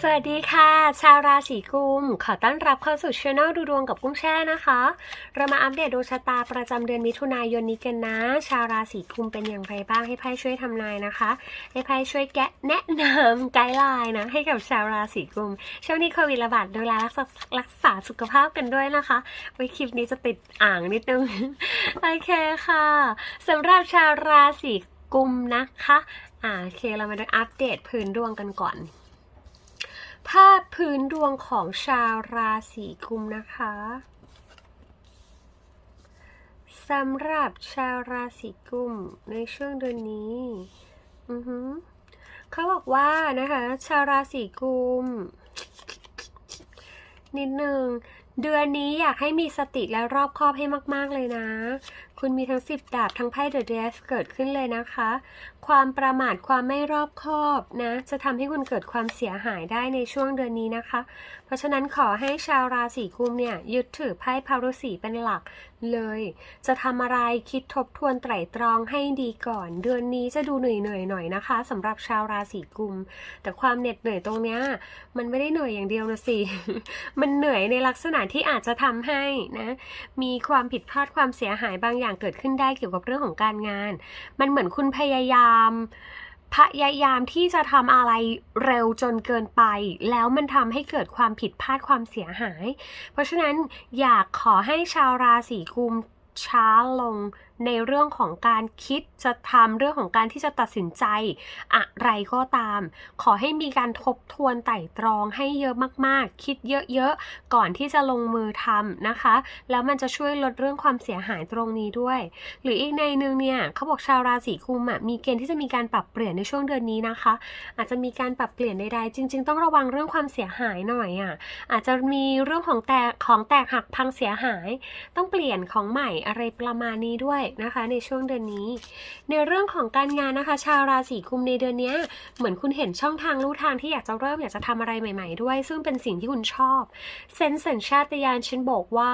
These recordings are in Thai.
สวัสดีค่ะ ชาวราศีกุม ขอต้อนรับเข้าสู่ช anel ดูดวงกับกุ้งแช่นะคะ เรามาอัปเดตดวงชะตาประจำเดือนมิถุนายนนี้กันนะ ชาวราศีกุมเป็นอย่างไรบ้างให้ไพ่ช่วยทำนายนะคะ ให้ไพ่ช่วยแกะแนะนำไกด์ไลน์นะ ให้กับชาวราศีกุม ช่วงนี้โควิดระบาดดูแลรักษารักษาสุขภาพกันด้วยนะคะไว้คลิปนี้จะติดอ่างนิดนึงโอเคค่ะสำหรับชาวราศีกุมนะคะอ่าโอเคเรามาดูอัปเดตพื้นดวงกันก่อน ภาพพื้นดวงของชาวราศีกุมนะคะสำหรับชาวราศีกุมในช่วงเดือนนี้อือหือเขาบอกว่านะคะ ชาวราศีกุมนิดหนึ่งเดือนนี้อยากให้มีสติและรอบคอบให้มาก ๆ เลยนะ คุณมีทั้งสิบดาบทั้งไพ่เดอะเดสเกิดขึ้นเลยนะคะ ความประมาทความไม่รอบคอบนะ จะทำให้คุณเกิดความเสียหายได้ในช่วงเดือนนี้นะคะ เพราะฉะนั้นขอให้ชาวราศีกุมเนี่ยยึดถือไพ่พารุสีเป็นหลักเลย จะทำอะไรคิดทบทวนไตร่ตรองให้ดีก่อน เดือนนี้จะดูเหนื่อยเหนื่อยหน่อยนะคะสำหรับชาวราศีกุม แต่ความเหน็ดเหนื่อยตรงเนี้ยมันไม่ได้เหนื่อยอย่างเดียวนะสิมันเหนื่อยในลักษณะที่อาจจะทำให้นะมีความผิดพลาดความเสียหายบางอย่างเกิดขึ้นได้เกี่ยวกับเรื่องของการงาน มันเหมือนคุณพยายาม พยายามที่จะทำอะไรเร็วจนเกินไป แล้วมันทำให้เกิดความผิดพลาดความเสียหาย เพราะฉะนั้นอยากขอให้ชาวราศีกุมช้าลง ในเรื่องของการคิดจะทำเรื่องของการที่จะตัดสินใจ อะไรก็ตาม ขอให้มีการทบทวนไต่ตรองให้เยอะมากๆ คิดเยอะๆ ก่อนที่จะลงมือทำนะคะ แล้วมันจะช่วยลดเรื่องความเสียหายตรงนี้ด้วย หรืออีกในนึงเนี่ยเขาบอกชาวราศีกุมอะมีเกณฑ์ที่จะมีการปรับเปลี่ยนในช่วงเดือนนี้นะคะ อาจจะมีการปรับเปลี่ยนใดๆจริง ๆ ต้องระวังเรื่องความเสียหายหน่อยอะอาจจะมีเรื่องของแตกของแตกหักพังเสียหาย ต้องเปลี่ยนของใหม่อะไรประมาณนี้ด้วยนะคะ ในช่วงเดือนนี้ ในเรื่องของการงานนะคะ ชาวราศีกุมในเดือนนี้ เหมือนคุณเห็นช่องทางลู่ทางที่อยากจะเริ่มอยากจะทำอะไรใหม่ ๆ ด้วย ซึ่งเป็นสิ่งที่คุณชอบเซนส์สัญชาตญาณฉันบอกว่า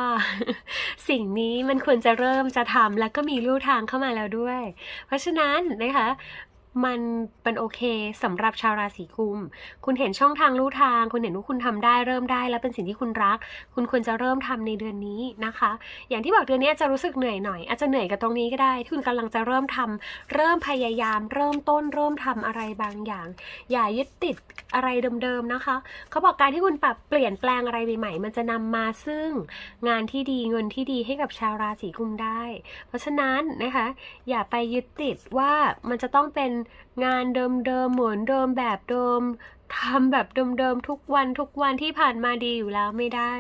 สิ่งนี้มันควรจะเริ่มจะทำแล้วก็มีลู่ทางเข้ามาแล้วด้วย เพราะฉะนั้นนะคะ มันเป็นโอเคสำหรับชาวราศีกุม คุณเห็นช่องทางลู่ทาง คุณเห็นว่าคุณทำได้เริ่มได้แล้วเป็นสิ่งที่คุณรัก คุณควรจะเริ่มทำในเดือนนี้นะคะ อย่างที่บอกเดือนนี้อาจจะรู้สึกเหนื่อยหน่อย อาจจะเหนื่อยกับตรงนี้ก็ได้ ที่คุณกำลังจะเริ่มทำเริ่มพยายาม เริ่มต้นเริ่มทำอะไรบางอย่าง อย่ายึดติดอะไรเดิมๆนะคะ เขาบอกการที่คุณปรับเปลี่ยนแปลงอะไรใหม่ๆ มันจะนำมาซึ่งงานที่ดีเงินที่ดีให้กับชาวราศีกุมได้ เพราะฉะนั้นนะคะ อย่าไปยึดติดว่ามันจะต้องเป็นงานเดิมๆเหมือนเดิมแบบเดิมทำแบบเดิมๆทุกวันทุกวันที่ผ่านมาดีอยู่แล้วไม่ได้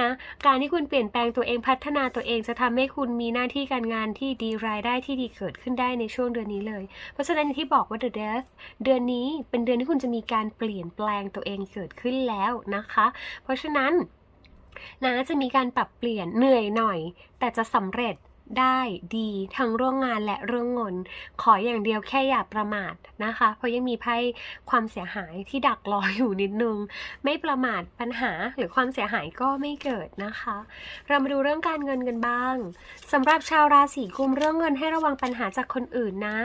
นะการที่คุณเปลี่ยนแปลงตัวเองพัฒนาตัวเองจะทำให้คุณมีหน้าที่การงานที่ดีรายได้ที่ดีเกิดขึ้นได้ในช่วงเดือนนี้เลย เพราะฉะนั้นที่บอกว่า The Death เดือนนี้เป็นเดือนที่คุณจะมีการเปลี่ยนแปลงตัวเองเกิดขึ้นแล้วนะคะ เพราะฉะนั้นนะจะมีการปรับเปลี่ยนเหนื่อยหน่อย แต่จะสำเร็จ ได้ดีทั้งเรื่องงานและเรื่องเงิน ขออย่างเดียวแค่อย่าประมาทนะคะ เพราะยังมีไพ่ความเสียหายที่ดักรออยู่นิดนึง ไม่ประมาทปัญหาหรือความเสียหายก็ไม่เกิดนะคะ เรามาดูเรื่องการเงินกันบ้างสำหรับชาวราศีกุมเรื่องเงินให้ระวังปัญหาจากคนอื่นนะ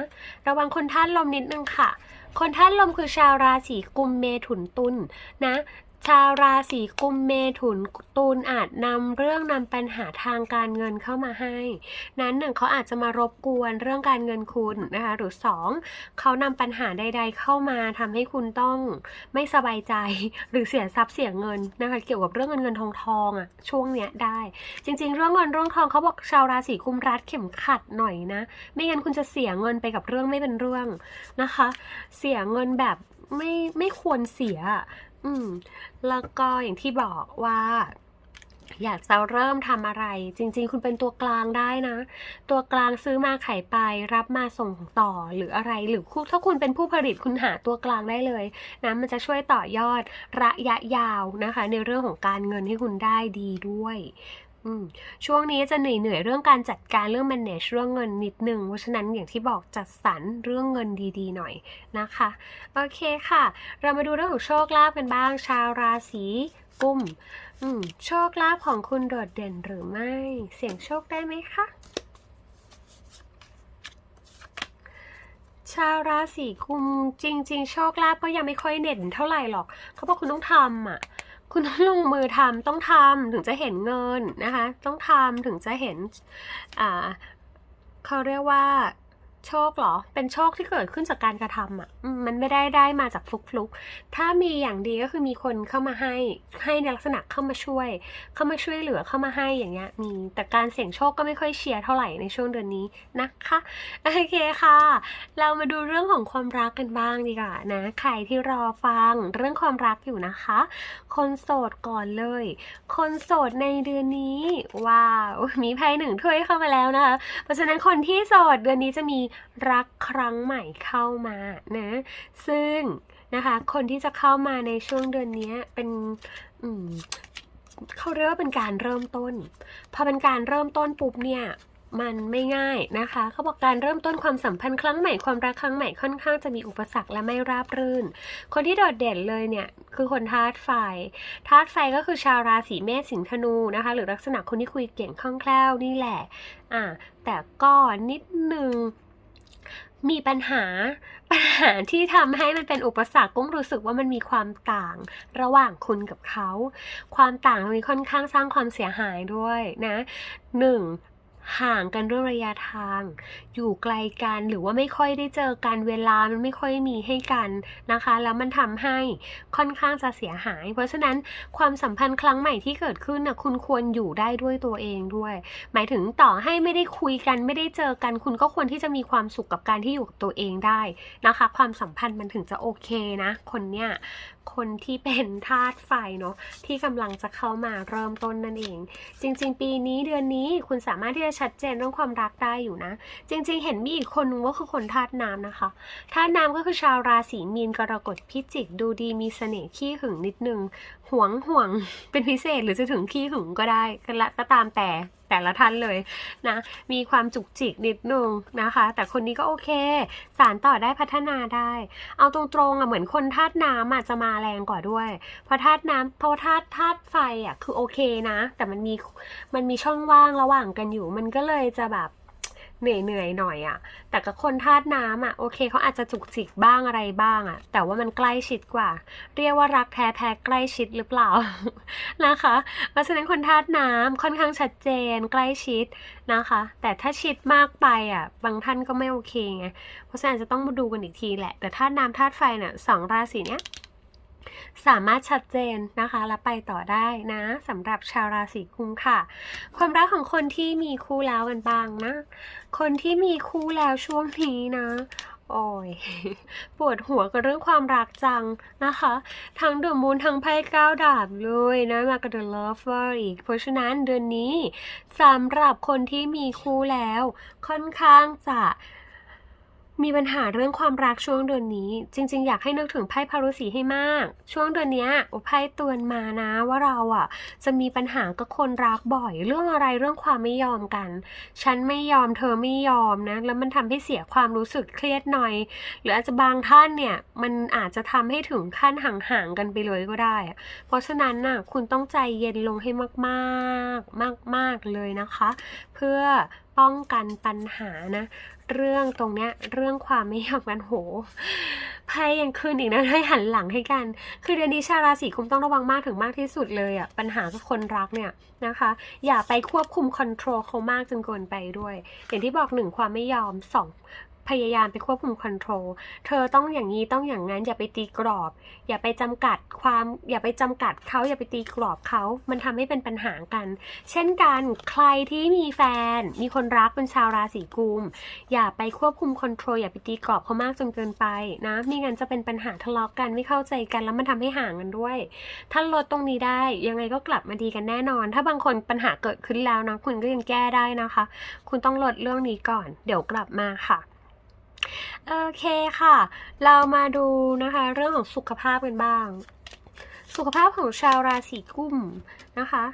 ระวังคนท่านลมนิดนึงค่ะคนท่านลมคือชาวราศีกุมเมถุนตุลนะ ชาวราศีกุมเมถุนตุลอาจนำเรื่องนำปัญหาทางการเงินเข้ามาให้ นั้นหนึ่งเขาอาจจะมารบกวนเรื่องการเงินคุณนะคะหรือสองเขานำปัญหาใด ๆ เข้ามาทำให้คุณต้องไม่สบายใจหรือเสียทรัพย์เสียเงินนะคะเกี่ยวกับเรื่องเงินเงินทองทองอะช่วงเนี้ยได้ จริง ๆ เรื่องเงินเรื่องทองเขาบอกชาวราศีกุมรัดเข็มขัดหน่อยนะ ไม่งั้นคุณจะเสียเงินไปกับเรื่องไม่เป็นเรื่องนะคะ เสียเงินแบบไม่ไม่ควรเสีย อืม แล้วก็อย่างที่บอกว่า อยากจะเริ่มทำอะไร จริง ๆ คุณเป็นตัวกลางได้นะ ตัวกลางซื้อมาขายไป รับมาส่งต่อหรืออะไร หรือถ้าคุณเป็นผู้ผลิตคุณหาตัวกลางได้เลยนะมันจะช่วยต่อยอดระยะยาวนะคะ ในเรื่องของการเงินให้คุณได้ดีด้วย ช่วงนี้จะเหนื่อยเหนื่อยๆเรื่องการจัดการเรื่อง manage เรื่องเงินนิดนึง เพราะฉะนั้นอย่างที่บอกจัดสรรเรื่องเงินดีๆหน่อยนะคะ โอเคค่ะ เรามาดูเรื่องของโชคลาภกันบ้าง ชาวราศีกุมอืมโชคลาภของคุณโดดเด่นหรือไม่ เสี่ยงโชคได้ไหมคะชชาวราศีกุมจริง ๆ โชคลาภก็ยังไม่ค่อยเด่นเท่าไหร่หรอก เขาบอกคุณต้องทำอะ คุณต้องลงมือทำต้องทำถึงจะเห็นเงินนะคะ ต้องทำถึงจะเห็นอ่าเขาเรียกว่า โชคเหรอ เป็นโชคที่เกิดขึ้นจากการกระทำอะอืมมันไม่ได้ได้มาจากฟลุกๆถ้ามีอย่างดีก็คือมีคนเข้ามาให้ ให้ในลักษณะเข้ามาช่วย เข้ามาช่วยเหลือเข้ามาให้อย่างเงี้ย มี แต่การเสี่ยงโชคก็ไม่ค่อยเชียร์เท่าไหร่ในช่วงเดือนนี้นะคะ โอเคค่ะ เรามาดูเรื่องของความรักกันบ้างดีกว่านะ ใครที่รอฟังเรื่องความรักอยู่นะคะ คนโสดก่อนเลย คนโสดในเดือนนี้ ว้าว มีไพ่หนึ่งถ้วยเข้ามาแล้วนะคะ เพราะฉะนั้นคนที่โสดเดือนนี้จะมีรักครั้งใหม่เข้ามานะซึ่งนะคะคนที่จะเข้ามาในช่วงเดือนนี้เป็นเขาเรียกว่าเป็นการเริ่มต้น พอเป็นการเริ่มต้นปุ๊บเนี่ยมันไม่ง่ายนะคะเขาบอกการเริ่มต้นความสัมพันธ์ครั้งใหม่ความรักครั้งใหม่ค่อนข้างจะมีอุปสรรคและไม่ราบรื่น คนที่โดดเด่นเลยเนี่ยคือคนธาตุไฟธาตุไฟก็คือชาวราศีเมษสิงห์ธนูนะคะ หรือลักษณะคนที่คุยเก่งคล่องแคล่วนี่แหละอ่าแต่ก็นิดนึง มีปัญหาปัญหาที่ทำให้มันเป็นอุปสรรคกุ้งรู้สึกว่ามันมีความต่างระหว่างคุณกับเขา ความต่างตรงนี้ค่อนข้างสร้างความเสียหายด้วยนะหนึ่ง ห่างกันด้วยระยะทาง อยู่ไกลกันหรือว่าไม่ค่อยได้เจอกันเวลามันไม่ค่อยมีให้กันนะคะ แล้วมันทำให้ค่อนข้างจะเสียหาย เพราะฉะนั้นความสัมพันธ์ครั้งใหม่ที่เกิดขึ้นนะคุณควรอยู่ได้ด้วยตัวเองด้วย หมายถึงต่อให้ไม่ได้คุยกันไม่ได้เจอกัน คุณก็ควรที่จะมีความสุขกับการที่อยู่กับตัวเองได้นะคะ ความสัมพันธ์มันถึงจะโอเคนะ คนเนี้ยคนที่เป็นธาตุไฟเนาะที่กำลังจะเข้ามาเริ่มต้นนั่นเอง จริง ๆ ปีนี้เดือนนี้คุณสามารถที่จะชัดเจนเรื่องความรักได้อยู่นะ จริงๆ เห็นมีอีกคนนึงก็คือคนธาตุน้ำนะคะธาตุน้ำก็คือชาวราศีมีนกรกฎพิจิก ดูดีมีเสน่ห์ขี้หึงนิดนึงหวงห่วงเป็นพิเศษหรือจะถึงขี้หึงก็ได้ก็ละก็ตามแต่ แต่ละท่านเลยนะมีความจุกจิกนิดนึงนะคะ แต่คนนี้ก็โอเค สารต่อได้พัฒนาได้ เอาตรงๆอะเหมือนคนธาตุน้ำอะจะมาแรงกว่าด้วยเพราะธาตุน้ำเพราะธาตุธาตุไฟอะคือโอเคนะ แต่มันมีมันมีช่องว่างระหว่างกันอยู่ มันก็เลยจะแบบ เหนื่อยเหนื่อยๆหน่อยอะแต่กับคนธาตุน้ำอะโอเคเขาอาจจะจุกจิกบ้างอะไรบ้างอะแต่ว่ามันใกล้ชิดกว่า เรียกว่ารักแท้แท้ใกล้ชิดหรือเปล่านะคะ เพราะฉะนั้นคนธาตุน้ำค่อนข้างชัดเจนใกล้ชิดนะคะ แต่ถ้าชิดมากไปอะบางท่านก็ไม่โอเคไงเพราะฉะนั้นจะต้องมาดูกันอีกทีแหละ แต่ธาตุน้ำธาตุไฟเนี่ยสองราศีเนี้ย สามารถชัดเจนนะคะ และไปต่อได้นะสำหรับชาวราศีกุมค่ะ ความรักของคนที่มีคู่แล้วกันบ้างนะ คนที่มีคู่แล้วช่วงนี้นะโอ้ยปวดหัวกับเรื่องความรักจังนะคะ ทั้งเดอะมูนทั้งไพ่ก้าดาบเลยนะมากับเดอะ lover อีก เพราะฉะนั้นเดือนนี้สำหรับคนที่มีคู่แล้ว ค่อนข้างจะ มีปัญหาเรื่องความรักช่วงเดือนนี้ จริง ๆ อยากให้นึกถึงไพ่พารุสีให้มาก ช่วงเดือนนี้โอไพ่เตือนมานะว่าเราอะ จะมีปัญหากับคนรักบ่อย เรื่องอะไรเรื่องความไม่ยอมกัน ฉันไม่ยอมเธอไม่ยอมนะ แล้วมันทำให้เสียความรู้สึกเครียดหน่อย หรืออาจจะบางท่านเนี่ยมันอาจจะทำให้ถึงขั้นห่างๆกันไปเลยก็ได้ เพราะฉะนั้นน่ะคุณต้องใจเย็นลงให้มากๆ มาก ๆเลยนะคะ เพื่อป้องกันปัญหานะ เรื่องตรงเนี้ยเรื่องความไม่ยอมกันโหไพ่ยังขึ้นอีกนะให้หันหลังให้กัน คือเดือนนี้ชาวราศีกุมต้องระวังมากถึงมากที่สุดเลยอะปัญหากับคนรักเนี่ยนะคะ อย่าไปควบคุมคอนโทรลเขามากจนเกินไปด้วย อย่างที่บอกหนึ่งความไม่ยอมสอง พยายามไปควบคุมคอนโทรลเธอต้องอย่างนี้ต้องอย่างนั้น อย่าไปตีกรอบ อย่าไปจำกัดความอย่าไปจำกัดเขาอย่าไปตีกรอบเขามันทำให้เป็นปัญหากัน เช่นกันใครที่มีแฟน มีคนรักเป็นชาวราศีกุมอย่าไปควบคุมคอนโทรลอย่าไปตีกรอบเขามากจนเกินไปนะไม่งั้นจะเป็นปัญหาทะเลาะกันไม่เข้าใจกันแล้วมันทำให้ห่างกันด้วย ถ้าลดตรงนี้ได้ยังไงก็กลับมาดีกันแน่นอน ถ้าบางคนปัญหาเกิดขึ้นแล้วนะคุณก็ยังแก้ได้นะคะ คุณต้องลดเรื่องนี้ก่อน เดี๋ยวกลับมาค่ะ โอเคค่ะ เรามาดูนะคะเรื่องของสุขภาพกันบ้าง สุขภาพของชาวราศีกุมนะคะ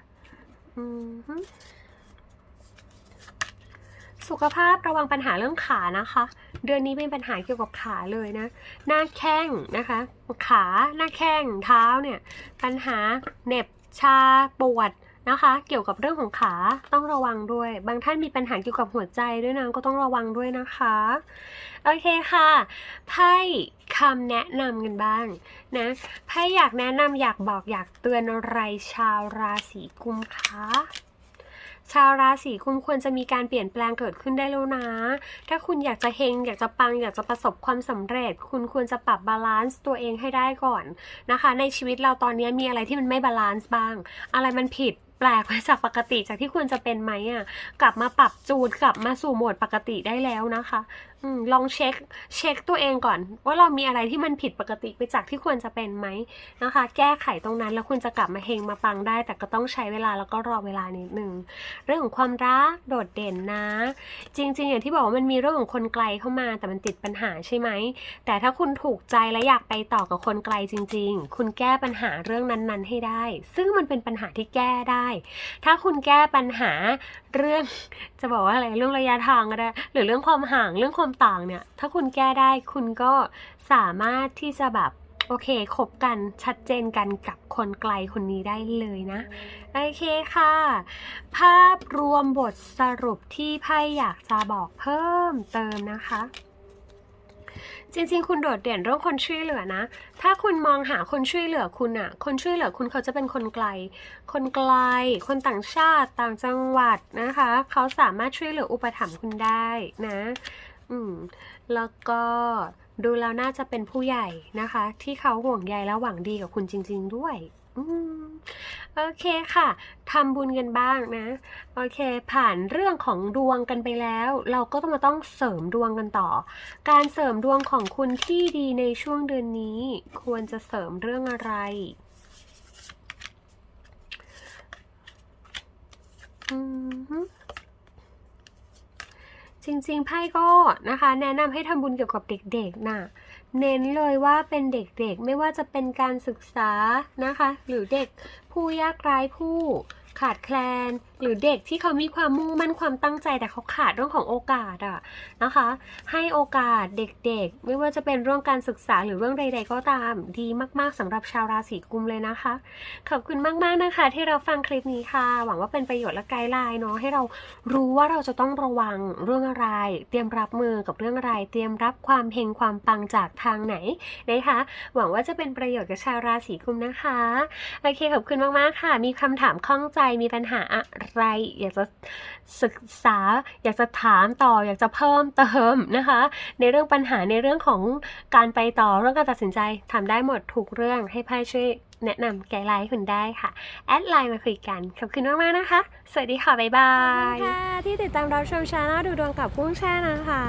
สุขภาพระวังปัญหาเรื่องขานะคะ เดือนนี้เป็นปัญหาเกี่ยวกับขาเลยนะ หน้าแข้งนะคะ ขาหน้าแข้งเท้าเนี่ย ปัญหาเหน็บชาปวด นะคะ เกี่ยวกับเรื่องของขาต้องระวังด้วย บางท่านมีปัญหาเกี่ยวกับหัวใจด้วยนะก็ต้องระวังด้วยนะคะ โอเคค่ะไพ่คำแนะนำกันบ้างนะไพ่อยากแนะนำอยากบอกอยากเตือนอะไรชาวราศีกุมคะชาวราศีกุมควรจะมีการเปลี่ยนแปลงเกิดขึ้นได้แล้วนะ ถ้าคุณอยากจะเฮงอยากจะปังอยากจะประสบความสำเร็จ คุณควรจะปรับบาลานซ์ตัวเองให้ได้ก่อนนะคะ ในชีวิตเราตอนนี้มีอะไรที่มันไม่บาลานซ์บ้าง อะไรมันผิด ปลกไปจากปกติจากที่ควรจะเป็นไหมอะ กลับมาปรับจูนกลับมาสู่โหมดปกติได้แล้วนะคะลองเช็คเช็คตัวเองก่อน ว่าเรามีอะไรที่มันผิดปกติไปจากที่ควรจะเป็นไหมนะคะ แก้ไขตรงนั้นแล้วคุณจะกลับมาเฮงมาปังได้ แต่ก็ต้องใช้เวลาแล้วก็รอเวลานิดนึงเรื่องของความรักโดดเด่นนะ จริง ๆ อย่างที่บอกว่ามันมีเรื่องของคนไกลเข้ามา แต่มันติดปัญหาใช่ไหมแต่ถ้าคุณถูกใจและอยากไปต่อกับคนไกลจริง ๆ คุณแก้ปัญหาเรื่องนั้น ๆ ให้ได้ ซึ่งมันเป็นปัญหาที่แก้ได้ ถ้าคุณแก้ปัญหาเรื่องจะบอกว่าอะไรเรื่องระยะทางก็ได้หรือเรื่องความห่างเรื่องความต่างเนี่ย ถ้าคุณแก้ได้คุณก็สามารถที่จะแบบโอเคคบกันชัดเจนกันกับคนไกลคนนี้ได้เลยนะ โอเคค่ะ ภาพรวมบทสรุปที่ไพ่อยากจะบอกเพิ่มเติมนะคะ จริงๆ คุณโดดเด่นเรื่องคนช่วยเหลือนะ ถ้าคุณมองหาคนช่วยเหลือคุณอะคนช่วยเหลือคุณเขาจะเป็นคนไกล คนไกล คนต่างชาติต่างจังหวัดนะคะ เขาสามารถช่วยเหลืออุปถัมภ์คุณได้นะ อืม แล้วก็ดูแล้วน่าจะเป็นผู้ใหญ่นะคะ ที่เขาห่วงใยและหวังดีกับคุณจริง ๆ ด้วยโอเคค่ะทำบุญกันบ้างนะ โอเค ผ่านเรื่องของดวงกันไปแล้ว เราก็ต้องมาต้องเสริมดวงกันต่อ การเสริมดวงของคุณที่ดีในช่วงเดือนนี้ ควรจะเสริมเรื่องอะไรอืม จริงๆไพ่ก็นะคะ แนะนำให้ทำบุญเกี่ยวกับเด็กๆน่ะเน้นเลยว่าเป็นเด็กๆ ไม่ว่าจะเป็นการศึกษานะคะ หรือเด็กผู้ยากไร้ผู้ขาดแคลน หรือเด็กที่เขามีความมุ่งมั่นความตั้งใจแต่เขาขาดเรื่องของโอกาสอะนะคะ ให้โอกาสเด็กๆ ไม่ว่าจะเป็นเรื่องการศึกษาหรือเรื่องใด ๆ ก็ตามดีมากๆสำหรับชาวราศีกุมเลยนะคะ ขอบคุณมากๆนะคะ ที่เราฟังคลิปนี้ค่ะ หวังว่าเป็นประโยชน์และไกด์ไลน์เนาะให้เรารู้ว่าเราจะต้องระวังเรื่องอะไร เตรียมรับมือกับเรื่องอะไร เตรียมรับความเฮงความปังจากทางไหนนะคะ หวังว่าจะเป็นประโยชน์กับชาวราศีกุมนะคะโอเคขอบคุณมากๆค่ะ มีคำถามข้องใจมีปัญหาอะไร อยากจะศึกษา อยากจะถามต่อ อยากจะเพิ่มเติมนะคะ ในเรื่องปัญหาในเรื่องของการไปต่อเรื่องการตัดสินใจทำได้หมดทุกเรื่องให้ไพ่ช่วย แนะนำไกด์ไลน์ให้คุณได้ค่ะ แอดไลน์มาคุยกันขอบคุณมากๆนะคะ สวัสดีค่ะ บ๊ายบายค่ะ ที่ติดตามรับชมชาแนลดูดวงกับกุ้งแช่นะคะ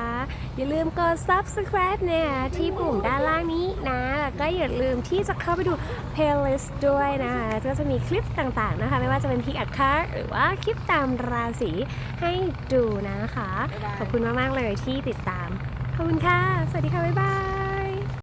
อย่าลืมกด subscribe เนี่ย ที่ปุ่มด้านล่างนี้นะ แล้วก็อย่าลืมที่จะเข้าไปดู playlist ด้วยนะคะก็จะมีคลิปต่างๆนะคะ ไม่ว่าจะเป็นพิกอัดคาหรือว่าคลิปตามราศีให้ดูนะคะ ขอบคุณมากๆเลยที่ติดตามขอบคุณค่ะ สวัสดีค่ะ บ๊ายบาย